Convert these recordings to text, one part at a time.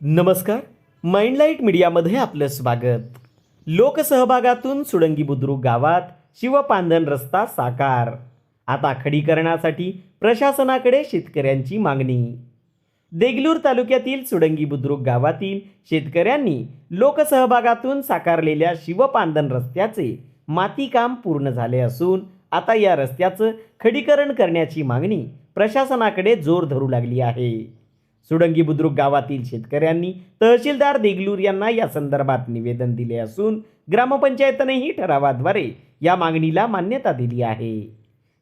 नमस्कार. माइंडलाईट मीडियामध्ये आपलं स्वागत. लोकसहभागातून सुडंगी बुद्रुक गावात शिवपांधन रस्ता साकार. आता खडीकरणासाठी प्रशासनाकडे शेतकऱ्यांची मागणी. देगलूर तालुक्यातील सुडंगी बुद्रुक गावातील शेतकऱ्यांनी लोकसहभागातून साकारलेल्या शिवपांधन रस्त्याचे मातीकाम पूर्ण झाले असून आता या रस्त्याचं खडीकरण करण्याची मागणी प्रशासनाकडे जोर धरू लागली आहे. सुडंगी बुद्रुक गावातील शेतकऱ्यांनी तहसीलदार देगलूर यांना या संदर्भात निवेदन दिले असून ग्रामपंचायतनेही ठरावाद्वारे या मागणीला मान्यता दिली आहे.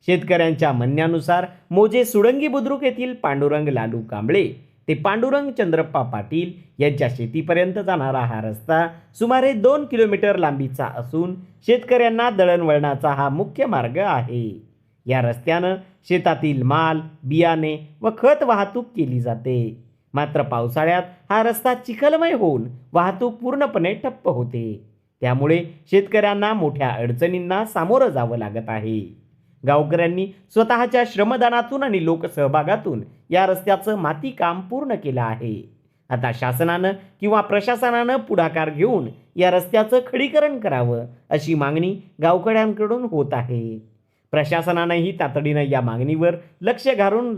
शेतकऱ्यांच्या म्हणण्यानुसार मोजे सुडंगी बुद्रुक येथील पांडुरंग लालू कांबळे ते पांडुरंग चंद्रप्पा पाटील यांच्या शेतीपर्यंत जाणारा हा रस्ता सुमारे दोन किलोमीटर लांबीचा असून शेतकऱ्यांना दळणवळणाचा हा मुख्य मार्ग आहे. या रस्त्यानं शेतातील माल बियाणे व खत वाहतूक केली जाते. मात्र पावसाळ्यात हा रस्ता चिखलमय होऊन वाहतूक पूर्णपणे ठप्प होते. त्यामुळे शेतकऱ्यांना मोठ्या अडचणींना सामोरं जावं लागत आहे. गावकऱ्यांनी स्वतःच्या श्रमदानातून आणि लोकसहभागातून या रस्त्याचं माती काम पूर्ण केलं आहे. आता शासनानं किंवा प्रशासनानं पुढाकार घेऊन या रस्त्याचं खडीकरण करावं अशी मागणी गावकऱ्यांकडून होत आहे. प्रशासनानंही तातडीनं या मागणीवर लक्ष घालून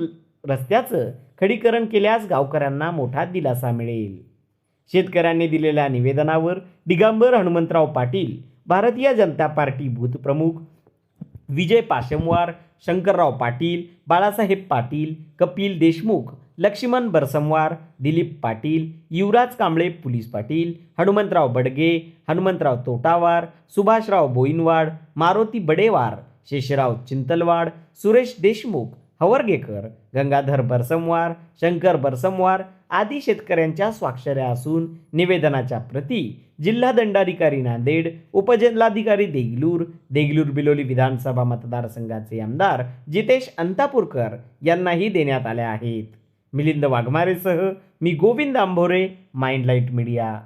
रस्त्याचं खडीकरण केल्यास गावकऱ्यांना मोठा दिलासा मिळेल. शेतकऱ्यांनी दिलेल्या निवेदनावर दिगंबर हनुमंतराव पाटील भारतीय जनता पार्टी भूतप्रमुख विजय पाशमवार शंकरराव पाटील बाळासाहेब पाटील कपिल देशमुख लक्ष्मण बरसमवार दिलीप पाटील युवराज कांबळे पुलीस पाटील हनुमंतराव बडगे हनुमंतराव तोटावार सुभाषराव बोईनवाड मारुती बडेवार शेषराव चिंतलवाड सुरेश देशमुख हवरगेकर गंगाधर बरसमवार शंकर बरसमवार आदी शेतकऱ्यांच्या स्वाक्षऱ्या असून निवेदनाच्या प्रती जिल्हा दंडाधिकारी नांदेड उपजिल्हाधिकारी देगलूर देगलूर बिलोली विधानसभा मतदारसंघाचे आमदार जितेश अंतापूरकर यांनाही देण्यात आल्या आहेत. मिलिंद वाघमारेसह मी गोविंद आंभोरे माइंडलाईट मीडिया.